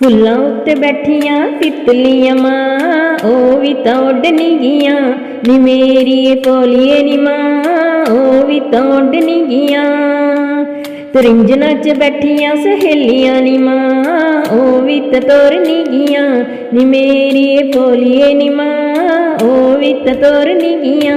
ਫੁੱਲਾਂ ਉੱਤੇ ਬੈਠੀਆਂ ਤਿਤਲੀਆਂ ਮਾਂ, ਉਹ ਵੀ ਤਾਂ ਉੱਡ ਨੀ ਗੀਆਂ ਨੀ ਮੇਰੀ ਪੋਲੀਏ ਨੀ ਮਾਂ, ਉਹ ਵੀ ਤਾਂ ਉੱਡ ਗੀਆਂ ਤਰਿੰਜਨਾਂ 'ਚ ਬੈਠੀਆਂ ਸਹੇਲੀਆਂ ਨੀ ਮਾਂ, ਉਹ ਵੀ ਤਾਂ ਤੋਰਨੀ ਗੀਆਂ ਨੀ ਮੇਰੀ ਪੋਲੀਏ ਨੀ ਮਾਂ, ਉਹ ਵੀ ਤਾਂ ਤੋਰਨੀ ਗੀਆਂ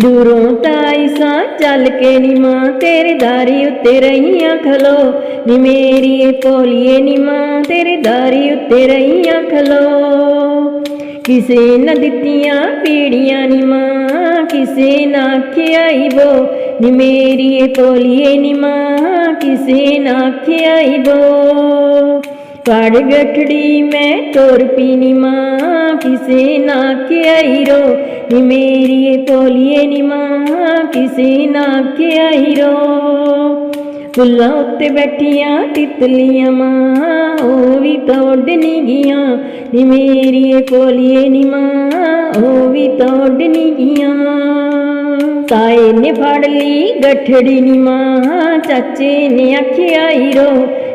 ਦੂਰੋਂ ਤਾਈ ਸਾਂ ਚੱਲ ਕੇ ਨੀ ਮਾਂ, ਤੇਰੇ ਦਾਰੀ ਉੱਤੇ ਰਹੀਆਂ ਖਲੋ। ਨੀ ਮੇਰੀ ਏ ਪੋਲੀਏ ਨੀ ਮਾਂ, ਤੇਰੇ ਦਾਰੀ ਉੱਤੇ ਰਹੀਆਂ ਖਲੋ। ਕਿਸੇ ਨਾ ਦਿੱਤੀਆਂ ਪੀੜੀਆਂ ਨੀ ਮਾਂ, ਕਿਸੇ ਨਾ ਖਿਆਈ ਬੋ ਨੀ ਮੇਰੀ ਏ ਪੋਲੀਏ ਨੀ ਮਾਂ, ਕਿਸੇ ਨਾ ਖਿਆਈ ਬੋ ਪੜ ਗਠੜੀ ਮੈਂ ਤੋਰ ਪੀਨੀ ਮਾਂ, ਕਿਸੇ ਨਾ ਖਿਆਈ ਰੋ ਨੀ ਮੇਰੀ ਏ ਨੀ ਮਾਂ, ਕਿਸੇ ਨਾ ਖਿਆਈ ਰੋ। ਫੁੱਲਾਂ ਉੱਤੇ ਬੈਠੀਆਂ ਤਿਤਲੀਆਂ ਮਾਂ, ਉਹ ਵੀ ਤਾਂ ਉੱਡ ਨੀ ਗੀਆਂ ਨੀ ਮੇਰੀ ਏ ਨੀ ਮਾਂ, ਉਹ ਵੀ ਤਾਂ ਉੱਡ ਨੀ ਗੀਆਂ ਤਾਏ ਨੇ ਫੜ ਲਈ ਗਠੜੀ ਨੀ ਮਾਂ, ਚਾਚੇ ਨੇ ਆਖਿਆ ਹੀਰੋ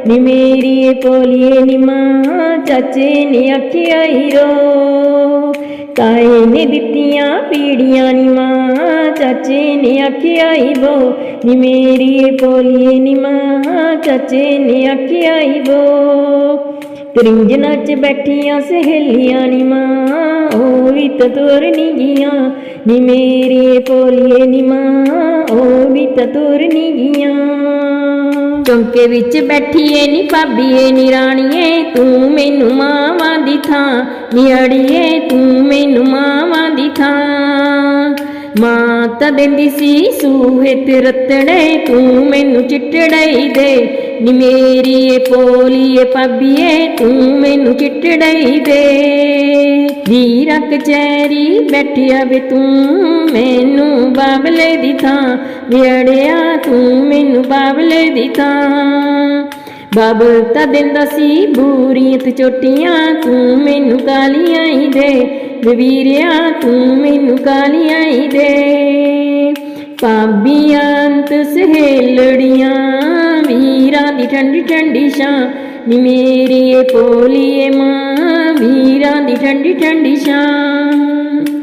ਨੀ ਮੇਰੀ ਏ ਪੋਲੀਏ ਨੀ ਮਾਂ, ਚਾਚੇ ਨੇ ਆਖਿਆ ਹੀਰੋ ਤਾਏ ਨੇ ਦਿੱਤੀਆਂ ਪੀੜੀਆਂ ਨੀ ਮਾਂ, ਚਾਚੇ ਨੇ ਆਖਿਆ ਹੀਰੋ ਨੀ ਮੇਰੀ ਏ ਪੋਲੀਏ ਨੀ ਮਾਂ, ਚਾਚੇ ਨੇ ਆਖਿਆ ਹੀਰੋ ਤਰਿੰਜਨਾਂ 'ਚ ਬੈਠੀਆਂ ਸਹੇਲੀਆਂ ਨੀ ਮਾਂ, ਉਹ ਵੀ ਤਾਂ ਤੁਰ ਨੀ ਗੀਆਂ ਨੀ ਮੇਰੀ ਪੋਲੀਏ ਨੀ ਮਾਂ, ਉਹ ਵੀ ਤਾਂ ਤੁਰ ਨੀ ਗੀਆਂ ਚੌਂਕੇ ਵਿੱਚ ਬੈਠੀਏ ਨੀ ਭਾਬੀਏ ਨੀ ਰਾਣੀਏ, ਤੂੰ ਮੈਨੂੰ ਮਾਵਾਂ ਦੀ ਥਾਂ ਨੀ ਅੜੀਏ ਤੂੰ ਮੈਨੂੰ ਮਾਵਾਂ ਦੀ ਥਾਂ। ਮਾਂ ਤਾਂ ਦਿੰਦੀ ਸੀ ਸੂਹੇ ਤੇ ਰਤੜੇ, ਤੂੰ ਮੈਨੂੰ ਚਿੱਟੜਈ ਦੇ। ਨੀ ਮੇਰੀ ਏ ਪੋਲੀਏ ਭਾਬੀਏ, ਤੂੰ ਮੈਨੂੰ ਚਿੱਟੜਈ ਦੇ। ਵੀਰਾ ਕਚੈਰੀ ਬੈਠਿਆ ਵੇ ਤੂੰ ਮੈਨੂੰ ਬਾਬਲੇ ਦੀ ਥਾਂ ਵਿੜਿਆ ਤੂੰ ਮੈਨੂੰ ਬਾਬਲੇ ਦੀ ਥਾਂ। ਬਾਬਲ ਤਾਂ ਦਿੰਦਾ ਸੀ ਬੂਰੀਆਂ ਤੇ ਚੋਟੀਆਂ, ਤੂੰ ਮੈਨੂੰ ਕਾਲੀਆਂ ਹੀ ਦੇ। ਵੀਰਿਆ ਤੂੰ ਮੈਨੂੰ ਕਾਲੀਆਂ ਹੀ ਦੇ। ਪਾਬੀਆਂ ਅੰਤ ਸਹੇਲੜੀਆਂ ਵੀਰਾਂ ਦੀ ਠੰਡੀ ਠੰਡੀ ਛਾਂ। ਨੀ ਮੇਰੀ ਏ ਪੋਲੀਏ ਮਾਂ ਵੀਰਾਂ ਦੀ ਠੰਡੀ ਠੰਡੀ ਛਾਂ।